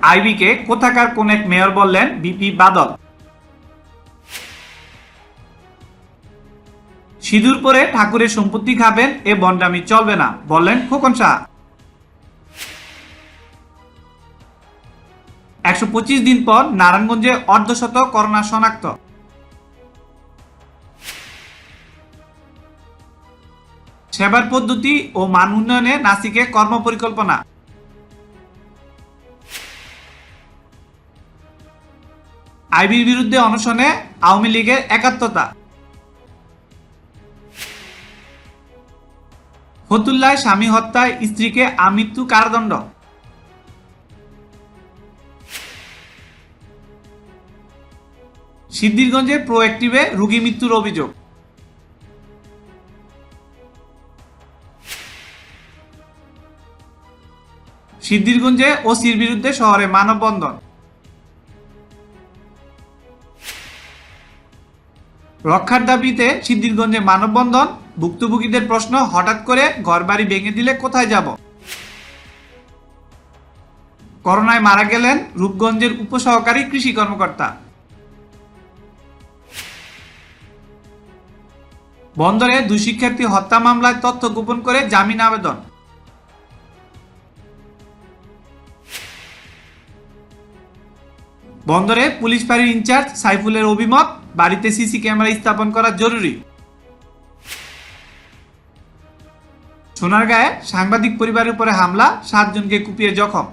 আইবিকে কোথাকার কোন এক মেয়র বললেন বিপি বাদল? সিঁদুর পরে ঠাকুরের সম্পত্তি খাবেন, এ বন্ডামি চলবে না, বললেন খোকন শাহ। একশো পঁচিশ দিন পর নারায়ণগঞ্জে অর্ধশত করোনা শনাক্ত। সেবার পদ্ধতি ও মান উন্নয়নে নাসিকে কর্মপরিকল্পনা। আইবির বিরুদ্ধে অনশনে আওয়ামী লীগের একাত্মতা। ফতুল্লায় স্বামী হত্যায় স্ত্রীকে আমৃত্যু কারাদণ্ড। সিদ্ধিরগঞ্জে প্রোঅ্যাক্টিভে রোগী মৃত্যুর অভিযোগ। সিদ্ধিরগঞ্জে ওসির বিরুদ্ধে শহরে মানববন্ধন। রক্ষার দাবিতে সিদ্ধিরগঞ্জে মানববন্ধন, ভুক্তভোগীদের প্রশ্ন হঠাৎ করে ঘরবাড়ি ভেঙে দিলে কোথায় যাব? করোনায় মারা গেলেন রূপগঞ্জের উপসহকারী কৃষি কর্মকর্তা। বন্দরে দুই শিক্ষার্থী হত্যা মামলায় তথ্য গোপন করে জামিন আবেদন। বন্দরে পুলিশ ফাঁড়ির ইনচার্জ সাইফুলের অভিমত বাড়িতে সিসি ক্যামেরা স্থাপন করা জরুরি। সোনারগাঁয়ে সাংবাদিক পরিবারের উপরে হামলা সাতজনকে কুপিয়ে জখম।